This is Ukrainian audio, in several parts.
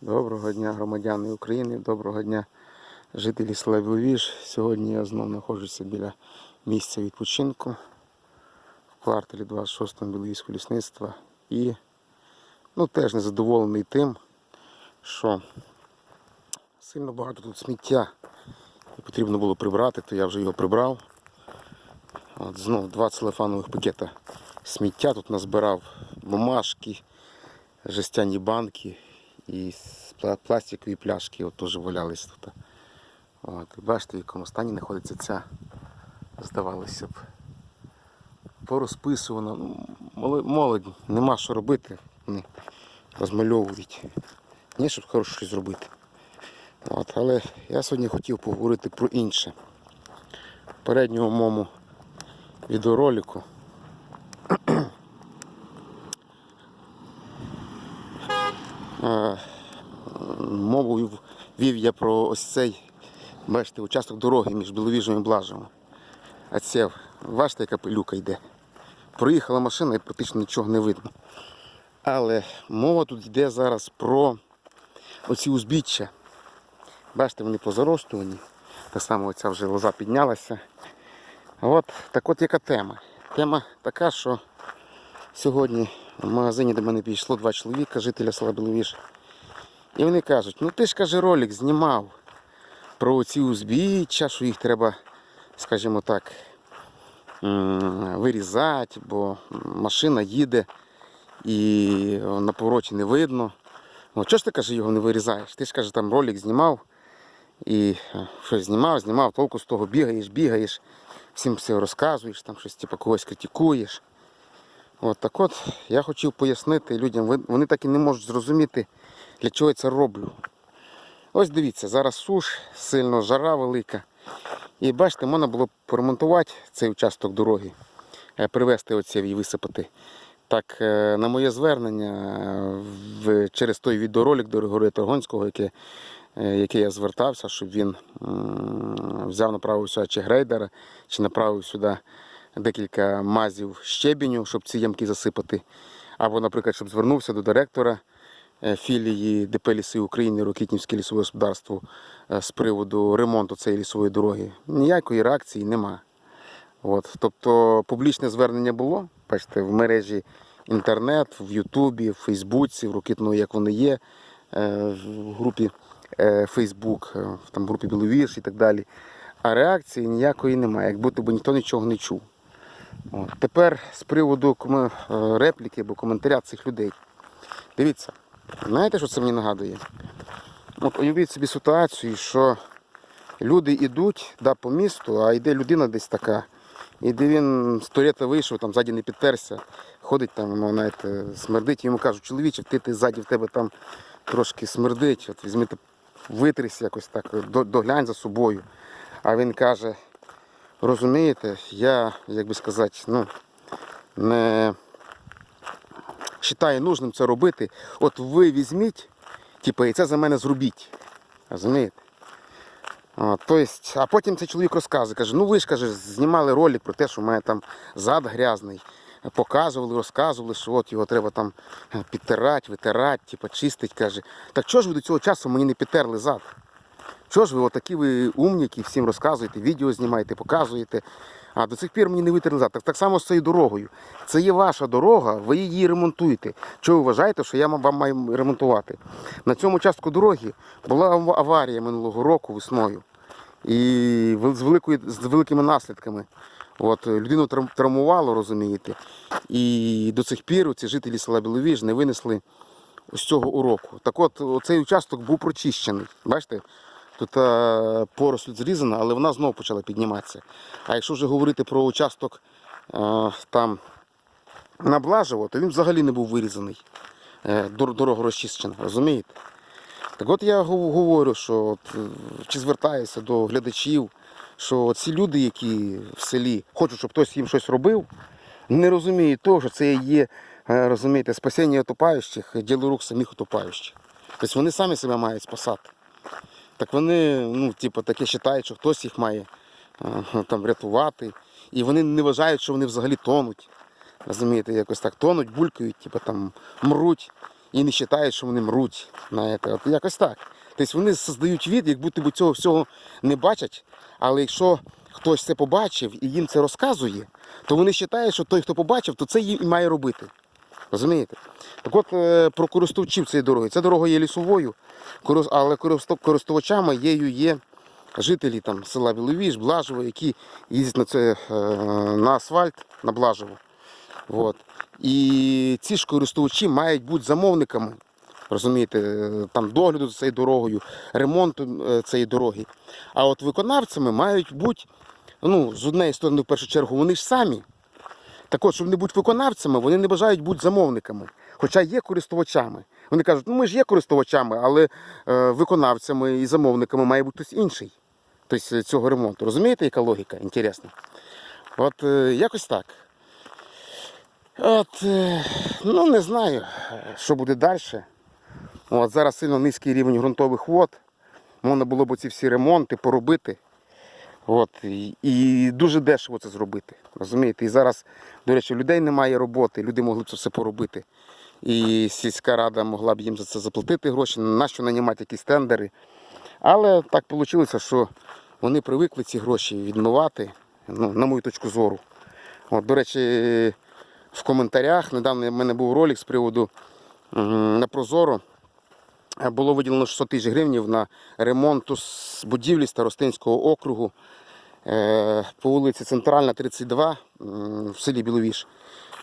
Доброго дня, громадяни України, доброго дня, жителі села. Сьогодні я знову знаходжуся біля місця відпочинку в кварталі 26-го Біловізького лісництва. І ну, теж незадоволений тим, що сильно багато тут сміття. І потрібно було прибрати, то я вже його прибрав. От знову два целефанових пакета сміття тут назбирав бумажки, жестяні банки і пластикові пляшки от теж валялись тут. От, бачите, в якому стані знаходиться ця, здавалося б, порозписувана. Ну, молодь, нема що робити, вони розмальовують. Ні, щоб хороше щось зробити. От, але я сьогодні хотів поговорити про інше. В передньому моєму відеоролику я про ось цей, бачите, участок дороги між Біловіжем і Блажем. А це, бачите, яка пилюка йде. Проїхала машина і практично нічого не видно. Але мова тут йде зараз про оці узбіччя. Бачите, вони позаростувані. Так само оця вже лоза піднялася. От так от яка тема. Тема така, що сьогодні в магазині до мене підійшло два чоловіка, жителя села Біловіж. І вони кажуть, ну ти ж каже, ролик знімав про ці узбіччя, що їх треба, скажімо так, вирізати, бо машина їде і на повороті не видно. Ну, чого ж ти каже, його не вирізаєш? Ти ж каже, там ролик знімав і е, щось знімав, знімав, толку з того бігаєш, бігаєш, всім все розказуєш, там щось типу, когось критикуєш. От так от я хотів пояснити людям, вони так і не можуть зрозуміти, для чого я це роблю. Ось дивіться, зараз суш, сильно жара велика. І бачите, можна було поремонтувати цей участок дороги, е, привезти оце і висипати. Так, е, на моє звернення через той відеоролик до Григорія Торгонського, яке, е, який я звертався, щоб він взяв, направив сюди чи грейдера, чи направив сюди декілька мазів щебеню, щоб ці ямки засипати. Або, наприклад, щоб звернувся до директора філії ДП Ліси України Рокітнівське лісове господарство е, з приводу ремонту цієї лісової дороги. Ніякої реакції нема. От, тобто публічне звернення було, бачите, в мережі інтернет, в Ютубі, в Фейсбуці, в Рокітного, як вони є, е, в групі е, Фейсбук, е, в групі Біловірш і так далі. А реакції ніякої немає, як будто б ніхто нічого не чув. От. Тепер з приводу е, репліки або коментаря цих людей. Дивіться, знаєте, що це мені нагадує? От уявіть собі ситуацію, що люди йдуть да, по місту, а йде людина десь така. І де він з турета вийшов, там ззаді не підтерся, ходить там, знаєте, смердить, йому кажуть, чоловіче, ти, ти ззаді в тебе там трошки смердить, от візьми, ти витрись якось так, доглянь за собою. А він каже, розумієте, я, як би сказати, ну, не вважаю нужним це робити. От ви візьміть, типу, і це за мене зробіть. Розумієте? А, то есть, а потім цей чоловік розказує, каже, ну ви ж каже, знімали ролик про те, що в мене там зад грязний. Показували, розказували, що от його треба там е, підтирати, витирати, типу, чистити. Каже, так чого ж ви до цього часу мені не підтерли зад? Чого ж ви отакі ви умніки, всім розказуєте, відео знімаєте, показуєте, а до цих пір мені не витерли зад. Так, само з цією дорогою. Це є ваша дорога, ви її ремонтуєте. Чого ви вважаєте, що я вам маю ремонтувати? На цьому частку дороги була аварія минулого року весною. І з, великою, з великими наслідками. От, людину трав- травмувало, розумієте. І до цих пір ці жителі села Біловіж не винесли ось цього уроку. Так от, цей участок був прочищений. Бачите? Тут е, поросль зрізана, але вона знову почала підніматися. А якщо вже говорити про участок е, там на Блажево, то він взагалі не був вирізаний. Е, дор- дорога розчищена, розумієте? Так от я говорю, що от, чи звертаюся до глядачів, що ці люди, які в селі хочуть, щоб хтось їм щось робив, не розуміють того, що це є, розумієте, спасіння утопаючих, діло рук самих утопаючих. Тобто вони самі себе мають спасати. Так вони, ну, типу, таке вважають, що хтось їх має е, там рятувати. І вони не вважають, що вони взагалі тонуть. Розумієте, якось так тонуть, булькають, типу, там мруть. і не вважають, що вони мруть. Знаєте, от якось так. Тобто вони создають від, як будто би цього всього не бачать, але якщо хтось це побачив і їм це розказує, то вони вважають, що той, хто побачив, то це їм і має робити. Розумієте? Так от е, про користувачів цієї дороги. Ця дорога є лісовою, але користувачами її є жителі там, села Біловіж, Блажево, які їздять на, це, е, на асфальт, на Блажево. От. І ці ж користувачі мають бути замовниками. Розумієте, е, там догляду за цією дорогою, ремонту цієї дороги. А от виконавцями мають бути, ну, з однієї сторони, в першу чергу, вони ж самі. Так от, щоб не бути виконавцями, вони не бажають бути замовниками, хоча є користувачами. Вони кажуть, ну ми ж є користувачами, але е, виконавцями і замовниками має бути хтось інший. Тобто цього ремонту. Розумієте, яка логіка? Інтересно. От е, якось так. От, е, ну не знаю, е, що буде далі. От, зараз сильно низький рівень ґрунтових вод. Можна було б ці всі ремонти поробити. От, і, і дуже дешево це зробити. Розумієте? І зараз, до речі, людей немає роботи, люди могли б це все поробити. І сільська рада могла б їм за це заплатити гроші, на що нанімати якісь тендери. Але так вийшло, що вони привикли ці гроші відмивати, ну, на мою точку зору. От, до речі, в коментарях недавно в мене був ролик з приводу на Прозоро. Було виділено 600 тисяч гривень на ремонт будівлі Старостинського округу е, по вулиці Центральна, 32 в селі Біловіж.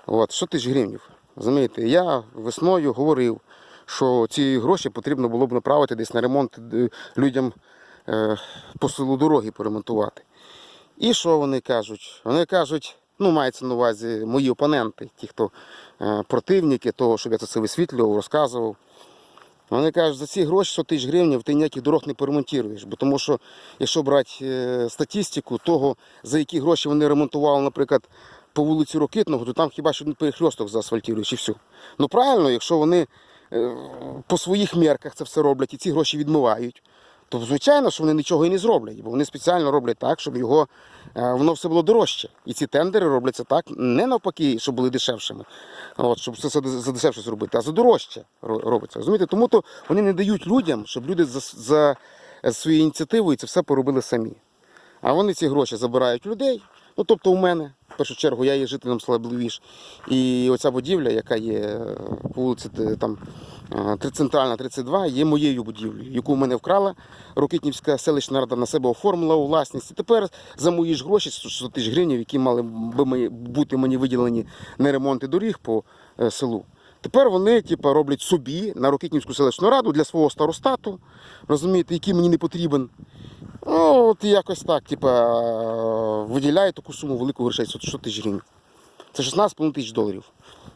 От, 600 тисяч гривень. Розумієте, я весною говорив, що ці гроші потрібно було б направити десь на ремонт е, людям е, по селу дороги поремонтувати. І що вони кажуть? Вони кажуть, ну мається на увазі мої опоненти, ті, хто противники того, щоб я це все висвітлював, розказував. Вони кажуть, за ці гроші 100 тисяч гривень ти ніяких дорог не поремонтуєш. Бо тому що, якщо брати е, статистику того, за які гроші вони ремонтували, наприклад, по вулиці Рокитного, то там хіба що один перехльосток заасфальтуєш і все. Ну правильно, якщо вони е, по своїх мерках це все роблять і ці гроші відмивають, то звичайно, що вони нічого і не зроблять, бо вони спеціально роблять так, щоб його е, воно все було дорожче. І ці тендери робляться так, не навпаки, щоб були дешевшими, от, щоб це за- дешевше зробити, а за дорожче робиться. Розумієте? Тому то вони не дають людям, щоб люди за, за своєю ініціативою це все поробили самі. А вони ці гроші забирають людей. Ну, тобто у мене, в першу чергу, я є жителем села Блевіж. І оця будівля, яка є е, по вулиці е, там, е, центральна 32, є моєю будівлею, яку в мене вкрала Рокитнівська селищна рада на себе оформила у власність. І тепер за мої ж гроші 100 тисяч гривень, які мали би бути мені виділені на ремонти доріг по е, селу. Тепер вони типу, роблять собі на Рокитнівську селищну раду для свого старостату, розумієте, який мені не потрібен. Ну, от якось так, типа, виділяє таку суму велику грошей 100 тисяч гривень. Це 16,5 тисяч доларів.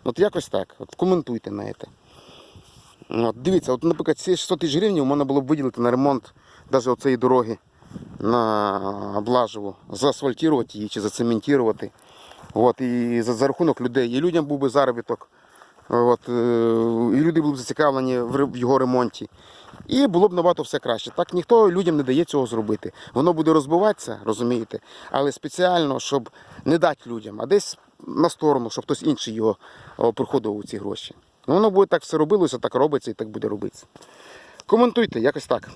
От якось так. От коментуйте на це. От, дивіться, от, наприклад, ці 600 тисяч гривень мене було б виділити на ремонт навіть оцієї дороги на Блажево, заасфальтувати її чи зацементувати. От, і за, за рахунок людей. І людям був би заробіток. От, е, і люди були б зацікавлені в його ремонті. І було б набагато все краще. Так ніхто людям не дає цього зробити. Воно буде розбиватися, розумієте, але спеціально, щоб не дати людям, а десь на сторону, щоб хтось інший його приходив у ці гроші. Ну, воно буде так все робилося, так робиться і так буде робитися. Коментуйте, якось так.